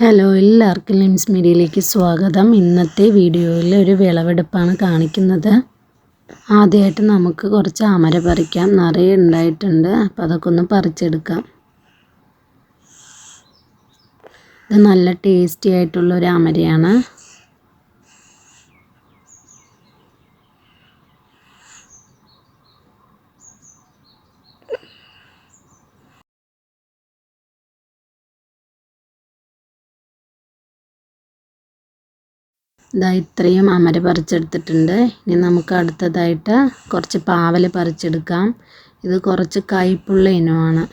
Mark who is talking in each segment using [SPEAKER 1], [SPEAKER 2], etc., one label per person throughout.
[SPEAKER 1] Hello എല്ലാവർക്കും limbs മീഡിയയിലേക്ക് സ്വാഗതം. ഇന്നത്തെ വീഡിയോയിൽ ഒരു വിളവെടുപ്പാണ് കാണിക്കുന്നത്. ആദ്യമായിട്ട് നമുക്ക് കുറച്ച് അമര പറിക്കാം. നിറയെ ഉണ്ടായിട്ടുണ്ട്. അപ്പോൾ അതൊക്കെ ഒന്ന് പറിച്ചെടുക്കാം. ഇത് നല്ല ടേസ്റ്റി ആയിട്ടുള്ള ഒരു അമരയാണ്. ഇതാ ഇത്രയും അമര പറിച്ചെടുത്തിട്ടുണ്ട്. ഇനി നമുക്ക് അടുത്തതായിട്ട് കുറച്ച് പാവൽ പറിച്ചെടുക്കാം. ഇത് കുറച്ച് കയ്പുള്ള ഇനമാണ്.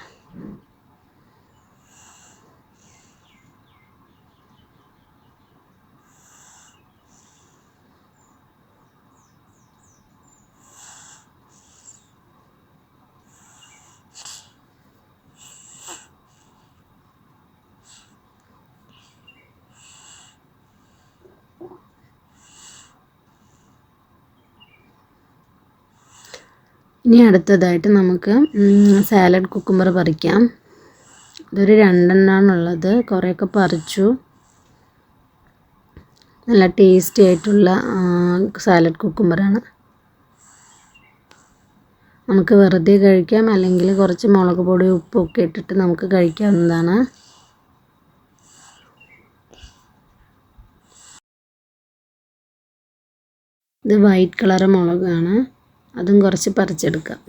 [SPEAKER 1] ഇനി അടുത്തതായിട്ട് നമുക്ക് സാലഡ് കുക്കുമ്പർ പറിക്കാം. ഇതൊരു രണ്ടെണ്ണമാണുള്ളത് കുറേയൊക്കെ പറിച്ചു. നല്ല ടേസ്റ്റി ആയിട്ടുള്ള സാലഡ് കുക്കുമ്പറാണ് നമുക്ക് വെറുതെ കഴിക്കാം. അല്ലെങ്കിൽ കുറച്ച് മുളക് പൊടി ഉപ്പൊക്കെ ഇട്ടിട്ട് നമുക്ക് കഴിക്കാവുന്നതാണ്. ഇത് വൈറ്റ് കളർ മുളകാണ്. അതും കുറച്ച് പറിച്ചെടുക്കാം.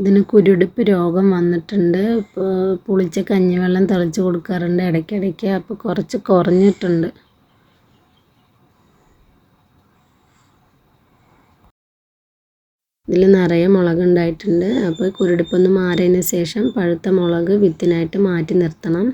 [SPEAKER 1] ഇതിന് കുരുടിപ്പ് രോഗം വന്നിട്ടുണ്ട്. ഇപ്പോൾ പുളിച്ച കഞ്ഞിവെള്ളം തളിച്ച് കൊടുക്കാറുണ്ട്. ഇടയ്ക്കിടയ്ക്ക് അപ്പോൾ കുറച്ച് കുറഞ്ഞിട്ടുണ്ട്. ഇതിൽ നിറയെ മുളക് ഉണ്ടായിട്ടുണ്ട് അപ്പോൾ കുരുടിപ്പൊന്ന് മാറിയതിന് ശേഷം പഴുത്ത മുളക് വിത്തിനായിട്ട് മാറ്റി നിർത്തണം.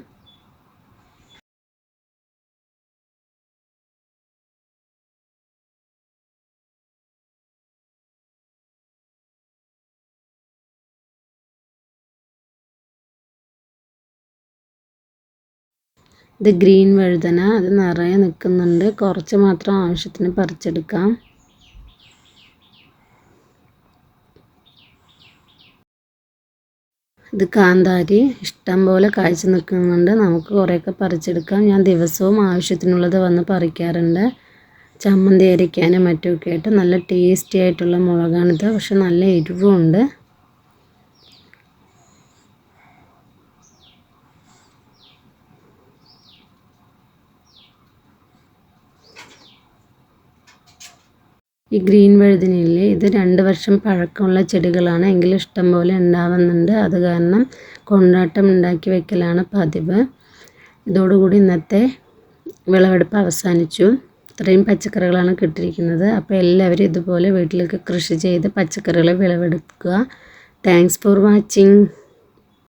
[SPEAKER 1] ഇത് ഗ്രീൻ വഴുതന. അത് നിറയെ നിൽക്കുന്നുണ്ട്. കുറച്ച് മാത്രം ആവശ്യത്തിന് പറിച്ചെടുക്കാം. ഇത് കാന്താരി. ഇഷ്ടം പോലെ കാഴ്ച നിൽക്കുന്നുണ്ട്. നമുക്ക് കുറേയൊക്കെ പറിച്ചെടുക്കാം. ഞാൻ ദിവസവും ആവശ്യത്തിനുള്ളത് വന്ന് പറിക്കാറുണ്ട്. ചമ്മന്തി അരിക്കാനും മറ്റുമൊക്കെ ആയിട്ട് നല്ല ടേസ്റ്റി ആയിട്ടുള്ള മുളകാണിത്. പക്ഷെ നല്ല എരിവുമുണ്ട് ഈ ഗ്രീൻ വഴുതനയില്ലേ ഇത് രണ്ട് വർഷം പഴക്കമുള്ള ചെടികളാണ്. എങ്കിലും ഇഷ്ടം പോലെ ഉണ്ടാവുന്നുണ്ട്. അത് കാരണം കൊണ്ടാട്ടം ഉണ്ടാക്കി വെക്കലാണ് പതിവ്. ഇതോടുകൂടി ഇന്നത്തെ വിളവെടുപ്പ് അവസാനിച്ചു. ഇത്രയും പച്ചക്കറികളാണ് കിട്ടിയിരിക്കുന്നത്. അപ്പോൾ എല്ലാവരും ഇതുപോലെ വീട്ടിലേക്ക് കൃഷി ചെയ്ത് പച്ചക്കറികൾ വിളവെടുക്കുക. Thanks for watching